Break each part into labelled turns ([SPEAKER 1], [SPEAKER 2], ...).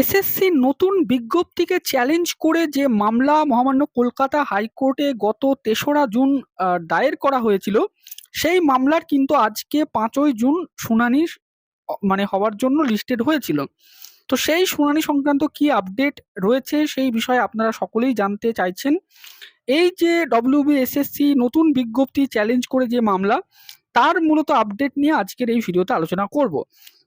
[SPEAKER 1] SSC নতুন বিজ্ঞপ্তিকে challenge করে যে মামলা মহামান্য কলকাতা হাইকোর্টে গত তেসরা জুন দায়ের করা হয়েছিল, সেই মামলার কিন্তু আজকে পাঁচই জুন শুনানি মানে হওয়ার জন্য লিস্টেড হয়েছিল। তো সেই শুনানি সংক্রান্ত কি আপডেট রয়েছে সেই বিষয়ে আপনারা সকলেই জানতে চাইছেন। এই যে ডব্লিউবিএসএসসি নতুন বিজ্ঞপ্তি চ্যালেঞ্জ করে যে মামলা, তার মূলত আপডেট নিয়ে আজকের এই ভিডিওতে আলোচনা করব।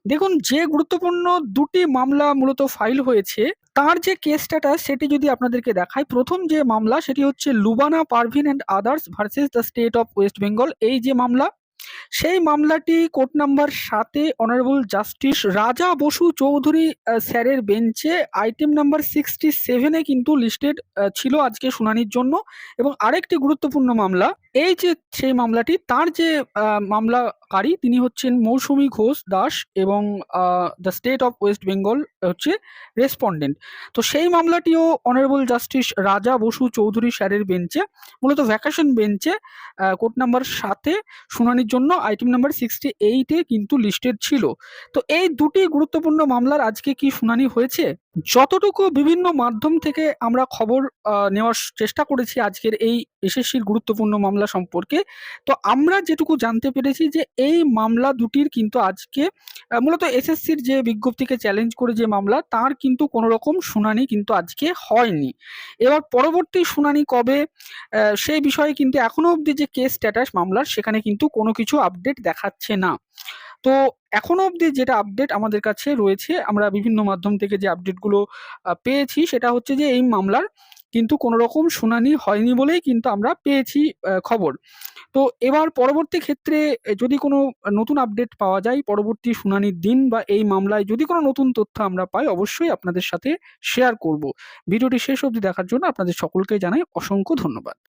[SPEAKER 1] দেখুন, যে গুরুত্বপূর্ণ দুটি মামলা মূলত ফাইল হয়েছে, তার যে কেস স্ট্যাটাস সেটি যদি আপনাদেরকে দেখায় প্রথম যে মামলা সেটি হচ্ছে Lubana Parvin and others versus the state of West Bengal এই যে মামলা, সেই মামলাটি কোর্ট নাম্বার সাতে অনারেবল জাস্টিস রাজা বসু চৌধুরী স্যারের বেঞ্চে আইটেম নাম্বার সিক্সটি সেভেনে কিন্তু লিস্টেড ছিল আজকে শুনানির জন্য। এবং আরেকটি গুরুত্বপূর্ণ মামলা এই যে সেই মামলাটি, তার যে মামলাকারী তিনি হচ্ছেন মৌসুমি ঘোষ দাস এবং the state of West Bengal হচ্ছে রেসপন্ডেন্ট। তো সেই মামলাটিও অনারেবল জাস্টিস রাজা বসু চৌধুরী স্যারের বেঞ্চে, মূলত ভ্যাকেশন বেঞ্চে কোর্ট নাম্বার সাতে শুনানির জন্য আইটেম নাম্বার সিক্সটি এইটে কিন্তু লিস্টেড ছিল। তো এই দুটি গুরুত্বপূর্ণ মামলার আজকে কি শুনানি হয়েছে? যতটুকু বিভিন্ন মাধ্যম থেকে আমরা খবর নেওয়ার চেষ্টা করেছি আজকের এই এসএসসির গুরুত্বপূর্ণ মামলা সম্পর্কে, তো আমরা যেটুকু জানতে পেরেছি যে এই মামলা দুটির কিন্তু আজকে মূলত এসএসসির যে বিজ্ঞপ্তিকে চ্যালেঞ্জ করে যে মামলা, তার কিন্তু কোনো রকম শুনানি কিন্তু আজকে হয়নি। এবার পরবর্তী শুনানি কবে সেই বিষয়ে কিন্তু এখনও অবধি যে কেস স্ট্যাটাস মামলার, সেখানে কিন্তু কোনো কিছু আপডেট দেখাচ্ছে না। তো এখনও অবধি যেটা আপডেট আমাদের কাছে রয়েছে, আমরা বিভিন্ন মাধ্যম থেকে যে আপডেটগুলো পেয়েছি সেটা হচ্ছে যে এই মামলার কিন্তু কোনো রকম শুনানি হয়নি বলেই কিন্তু আমরা পেয়েছি খবর। তো এবার পরবর্তী ক্ষেত্রে যদি কোনো নতুন আপডেট পাওয়া যায়, পরবর্তী শুনানির দিন বা এই মামলায় যদি কোনো নতুন তথ্য আমরা পাই, অবশ্যই আপনাদের সাথে শেয়ার করব। ভিডিওটি শেষ অবধি দেখার জন্য আপনাদের সকলকে জানাই অসংখ্য ধন্যবাদ।